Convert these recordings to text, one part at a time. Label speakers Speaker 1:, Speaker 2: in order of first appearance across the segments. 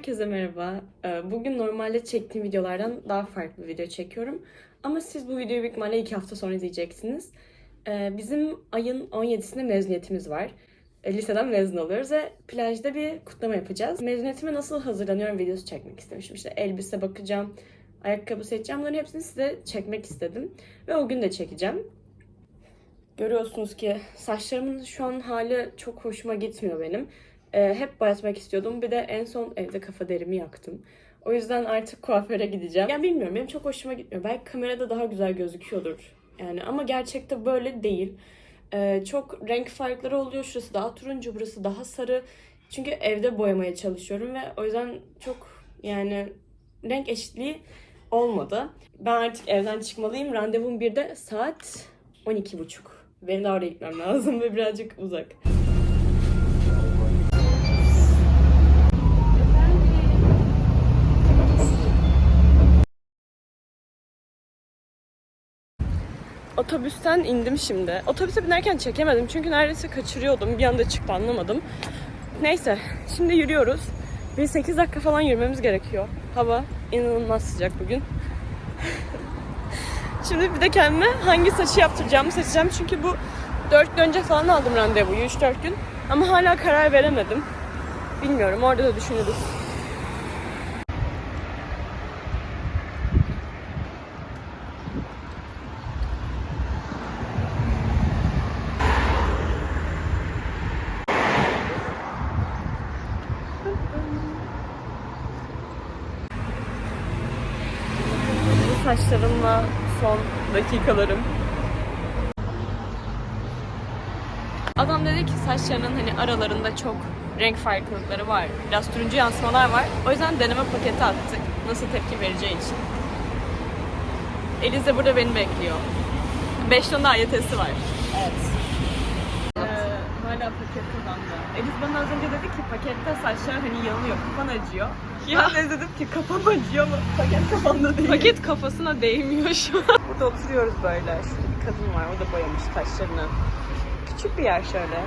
Speaker 1: Herkese merhaba. Ee, Bugün normalde çektiğim videolardan daha farklı bir video çekiyorum. Ama siz bu videoyu büyük ihtimalle iki hafta sonra izleyeceksiniz. Ee, Bizim ayın 17'sinde mezuniyetimiz var. Ee, Liseden mezun oluyoruz ve plajda bir kutlama yapacağız. Mezuniyetime nasıl hazırlanıyorum videosu çekmek istemişim. İşte elbise bakacağım, ayakkabı seçeceğim. Bunların hepsini size çekmek istedim. Ve o gün de çekeceğim. Görüyorsunuz ki saçlarımın şu an hali çok hoşuma gitmiyor benim. Ee, hep boyatmak istiyordum. Bir de en son evde kafa derimi yaktım. O yüzden artık kuaföre gideceğim. Yani bilmiyorum benim çok hoşuma gitmiyor. Belki kamerada daha güzel gözüküyordur. Yani ama gerçekte böyle değil. Ee, çok renk farkları oluyor. Şurası daha turuncu, burası daha sarı. Çünkü evde boyamaya çalışıyorum ve o yüzden çok yani renk eşitliği olmadı. Ben artık evden çıkmalıyım. Randevum bir de saat 12.30. Benim de oraya gitmem lazım ve birazcık uzak. Otobüsten indim şimdi. Otobüse binerken çekemedim çünkü neredeyse kaçırıyordum. Bir anda çıktı anlamadım. Neyse şimdi yürüyoruz. Bir 8 dakika falan yürümemiz gerekiyor. Hava inanılmaz sıcak bugün. şimdi bir de kendime hangi saçı yaptıracağımı seçeceğim. Çünkü bu 4 gün önce falan aldım randevuyu 3-4 gün. Ama hala karar veremedim. Bilmiyorum orada da düşünürüz. Bu saçlarımla son dakikalarım. Adam dedi ki saçlarının hani aralarında çok renk farklılıkları var. Biraz turuncu yansımalar var. O yüzden deneme paketi attık. Nasıl tepki vereceği için. Eliz de burada beni bekliyor. 5 tonda AYT'si var. Evet. Ee, hala paket kafamda. Eliz bana az önce dedi ki pakette saçlar hani yanıyor, kafan acıyor. Ya ne dedim ki kafam acıyor mu? Paket kafamda değil.
Speaker 2: Paket kafasına değmiyor şu an.
Speaker 1: Burada oturuyoruz böyle. Şurada bir kadın var. O da boyamış taşlarını. Küçük bir yer şöyle.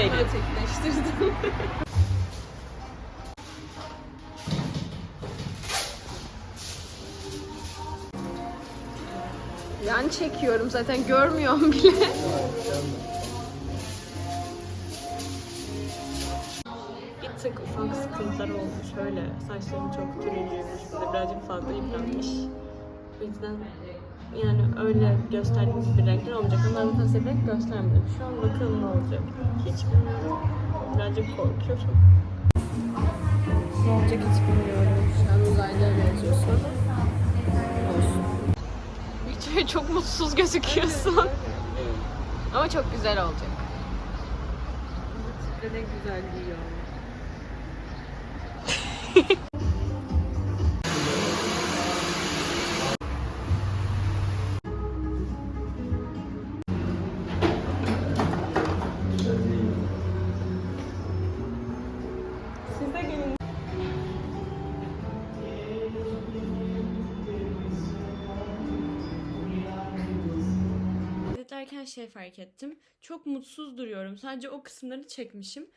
Speaker 1: Elif.
Speaker 2: Ötekleştirdim. Yan çekiyorum zaten görmüyorum bile.
Speaker 1: Tık ufak sıkıntılar olmuş. Şöyle saçlarım çok de birazcık fazla yıpranmış. O yüzden yani öyle gösterdiğimiz bir renkler olmayacak. Ama ben renk göstermedim. Şu an bakalım ne olacak. Hiç bilmiyorum. Birazcık korkuyorum. Ne olacak hiç bilmiyorum.
Speaker 2: Şu an uzaylıya benziyorsun. Olsun. Çok mutsuz gözüküyorsun. Ama çok güzel olacak.
Speaker 1: Ve de güzel giyiyor. Siz de gelin. Editlerken şey fark ettim. Çok mutsuz duruyorum. Sadece o kısımları çekmişim.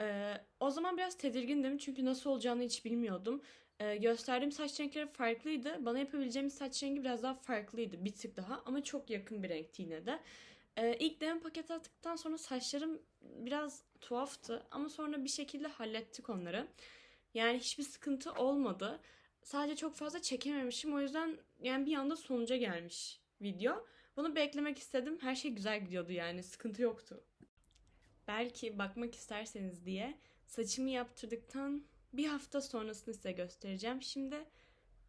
Speaker 1: Ee, o zaman biraz tedirgindim çünkü nasıl olacağını hiç bilmiyordum. Ee, gösterdiğim saç renkleri farklıydı. Bana yapabileceğim saç rengi biraz daha farklıydı. Bir tık daha ama çok yakın bir renkti yine de. Ee, ilk deneme paketi attıktan sonra saçlarım biraz tuhaftı ama sonra bir şekilde hallettik onları. Yani hiçbir sıkıntı olmadı. Sadece çok fazla çekememişim. O yüzden yani bir anda sonuca gelmiş video. Bunu beklemek istedim. Her şey güzel gidiyordu yani. Sıkıntı yoktu. Belki bakmak isterseniz diye saçımı yaptırdıktan bir hafta sonrasını size göstereceğim. Şimdi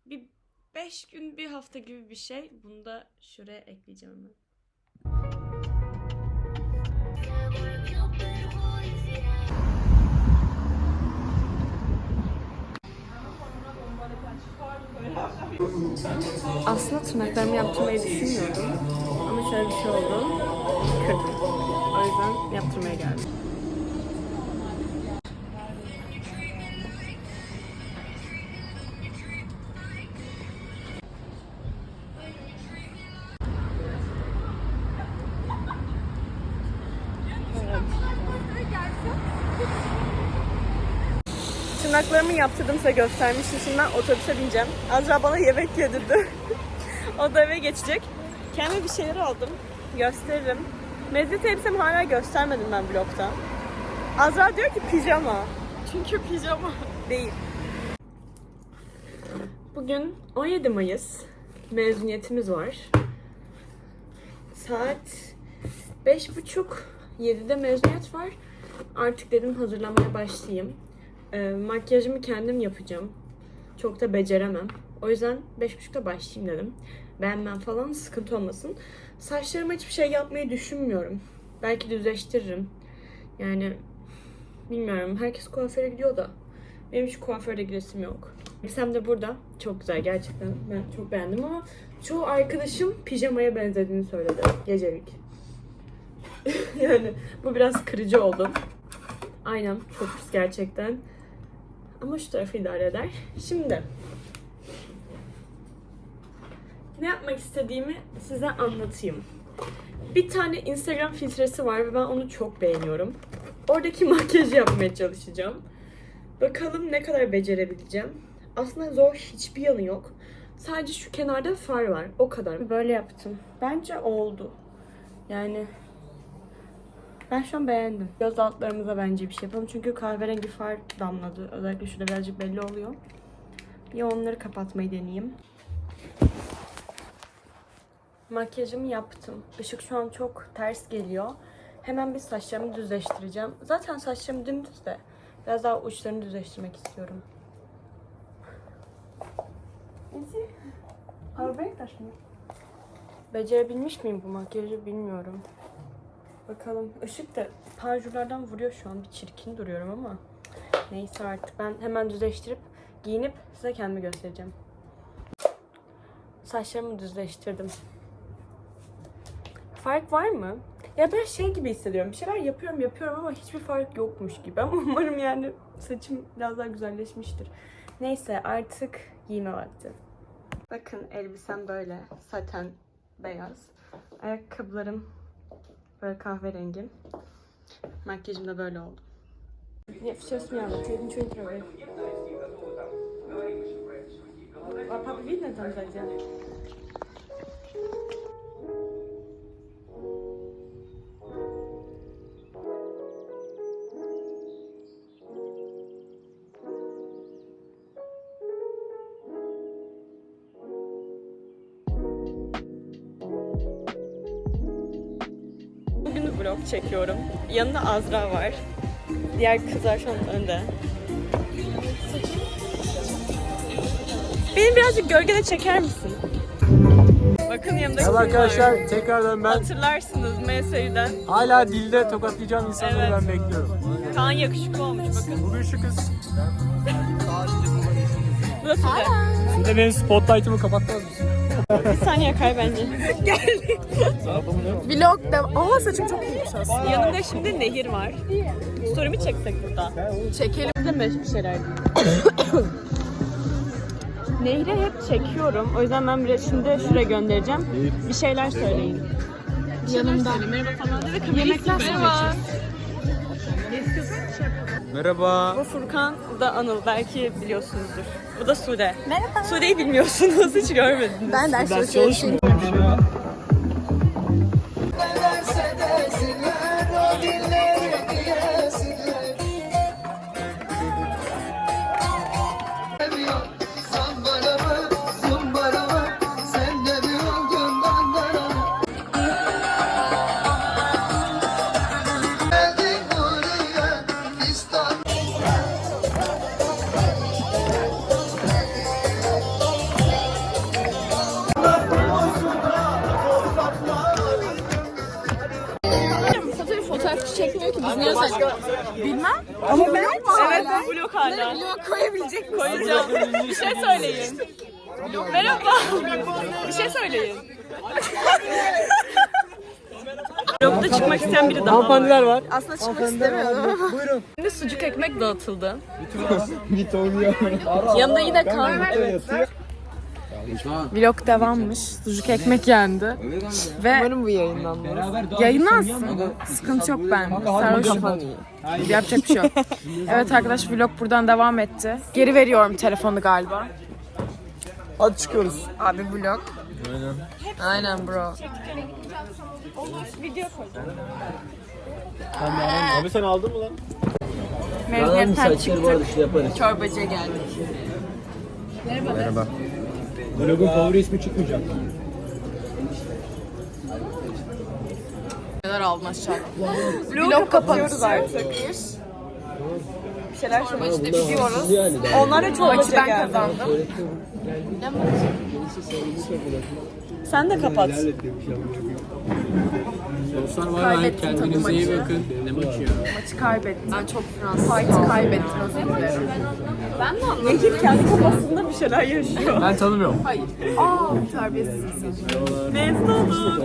Speaker 1: bir 5 gün bir hafta gibi bir şey. Bunu da şuraya ekleyeceğim hemen. Aslında tırnaklarımı yaptırmayı düşünmüyordum. Ama şöyle bir şey oldu. Kırdım. Yaptırmaya geldim. Tırnaklarımı yaptırdım size göstermiştim. Şimdi ben otobüse bineceğim. Azra bana yemek yedirdi. o da eve geçecek. Kendime bir şeyler aldım. Gösteririm. Meziyet elbisemi hala göstermedim ben vlogta. Azra diyor ki pijama.
Speaker 2: Çünkü pijama.
Speaker 1: Değil. Bugün 17 Mayıs. Mezuniyetimiz var. Saat 5.30 7'de mezuniyet var. Artık dedim hazırlanmaya başlayayım. Ee, makyajımı kendim yapacağım. Çok da beceremem. O yüzden 5.30'da başlayayım dedim. Beğenmem falan sıkıntı olmasın. Saçlarıma hiçbir şey yapmayı düşünmüyorum. Belki düzleştiririm. Yani bilmiyorum. Herkes kuaföre gidiyor da. Benim hiç kuaförde giresim yok. Elbisem de burada. Çok güzel gerçekten. Ben çok beğendim ama çoğu arkadaşım pijamaya benzediğini söyledi. Gecelik. yani bu biraz kırıcı oldu. Aynen çok pis gerçekten. Ama şu tarafı idare eder. Şimdi ne yapmak istediğimi size anlatayım. Bir tane Instagram filtresi var ve ben onu çok beğeniyorum. Oradaki makyajı yapmaya çalışacağım. Bakalım ne kadar becerebileceğim. Aslında zor hiçbir yanı yok. Sadece şu kenarda far var. O kadar. Böyle yaptım. Bence oldu. Yani ben şu an beğendim. Göz altlarımıza bence bir şey yapalım. Çünkü kahverengi far damladı. Özellikle şurada birazcık belli oluyor. Bir onları kapatmayı deneyeyim. Makyajımı yaptım. Işık şu an çok ters geliyor. Hemen bir saçlarımı düzleştireceğim. Zaten saçlarım dümdüz de biraz daha uçlarını düzleştirmek istiyorum. Ezi, Powerbank mı? Becerebilmiş miyim bu makyajı bilmiyorum. Bakalım. Işık da parjurlardan vuruyor şu an. Bir çirkin duruyorum ama. Neyse artık ben hemen düzleştirip giyinip size kendimi göstereceğim. Saçlarımı düzleştirdim. Fark var mı? Ya ben şey gibi hissediyorum. Bir şeyler yapıyorum yapıyorum ama hiçbir fark yokmuş gibi. Ama umarım yani saçım biraz daha güzelleşmiştir. Neyse artık giyme vakti. Bakın elbisem böyle. Saten beyaz. Ayakkabılarım böyle kahverengi. Makyajım da böyle oldu. Wczesny miałam, czyli niczego nie robię. A papi widno tam zajdzie. Vlog çekiyorum. Yanında Azra var. Diğer kızlar şu an önde. Beni birazcık gölgede çeker misin? Bakın yanımda
Speaker 3: Merhaba
Speaker 1: kim var?
Speaker 3: arkadaşlar, tekrardan ben
Speaker 1: Hatırlarsınız MS'den.
Speaker 3: hala dilde tokatlayacağım insanları
Speaker 1: Evet.
Speaker 3: ben bekliyorum.
Speaker 1: Kaan yakışıklı olmuş bakın.
Speaker 3: Bugün şu kız.
Speaker 1: Bu da.
Speaker 3: Şimdi de benim spotlight'ımı kapatmaz mısın?
Speaker 1: Bir saniye kay bence.
Speaker 2: Vlog da... Aa saçım çok iyiymiş aslında.
Speaker 1: Yanımda şimdi Nehir var. Story'mi çeksek burada.
Speaker 2: Çekelim.
Speaker 1: De bir şeyler Nehir'i hep çekiyorum. O yüzden ben bir şimdi şuraya göndereceğim. Bir şeyler söyleyin.
Speaker 2: Yanımda.
Speaker 1: Merhaba falan de ve kamerayı
Speaker 2: Yemekler
Speaker 1: Merhaba.
Speaker 3: Merhaba.
Speaker 1: Bu Furkan, bu da Anıl. Belki biliyorsunuzdur. Bu da Sude. Merhaba. Sude'yi bilmiyorsunuz, hiç görmediniz.
Speaker 2: Ben ders çalışıyorum. Saçma? Bilmem.
Speaker 1: Ama ben Evet, bu vlog hala.
Speaker 2: Vlog koyabilecek misin?
Speaker 1: Koyacağım. Bir şey söyleyin. Merhaba. Bir şey söyleyin. Vlogda çıkmak isteyen biri daha var.
Speaker 3: Hanımefendiler var.
Speaker 2: Aslında çıkmak istemiyorum.
Speaker 3: Buyurun.
Speaker 1: Şimdi sucuk ekmek dağıtıldı.
Speaker 3: Bir oluyor.
Speaker 1: Yanında yine kan.
Speaker 2: Vlog devammış. Sucuk ekmek yendi. Ve
Speaker 4: Umarım bu yayınlanmaz.
Speaker 2: yayınlansın. Sıkıntı yok ben. Sarhoşum. Yapacak bir şey yok. Evet arkadaş vlog buradan devam etti. Geri veriyorum telefonu galiba.
Speaker 3: Hadi çıkıyoruz.
Speaker 4: Abi vlog. Aynen bro.
Speaker 3: Abi sen aldın mı lan?
Speaker 2: Mezuniyetten çıktık.
Speaker 4: Çorbacıya geldik.
Speaker 3: Merhaba. Vlogun favori ismi çıkmayacak.
Speaker 4: Neler almaz çak. Vlog kapatıyoruz artık. Bir şeyler Çorbacıda gidiyoruz.
Speaker 1: Onlar da çok
Speaker 2: Maçı ben kazandım.
Speaker 1: Sen de kapat.
Speaker 3: Dostlar var
Speaker 2: Kaybettim tabii
Speaker 3: kendinize iyi
Speaker 2: maçı.
Speaker 3: bakın. Ne maçı ya?
Speaker 2: Maçı kaybettim.
Speaker 4: Ben çok Fransız.
Speaker 2: Fight'ı kaybettim özür dilerim.
Speaker 1: Nehir kendi kafasında bir şeyler yaşıyor.
Speaker 3: Ben tanımıyorum.
Speaker 2: Hayır. Aa terbiyesizsin.
Speaker 1: Mezun oldu.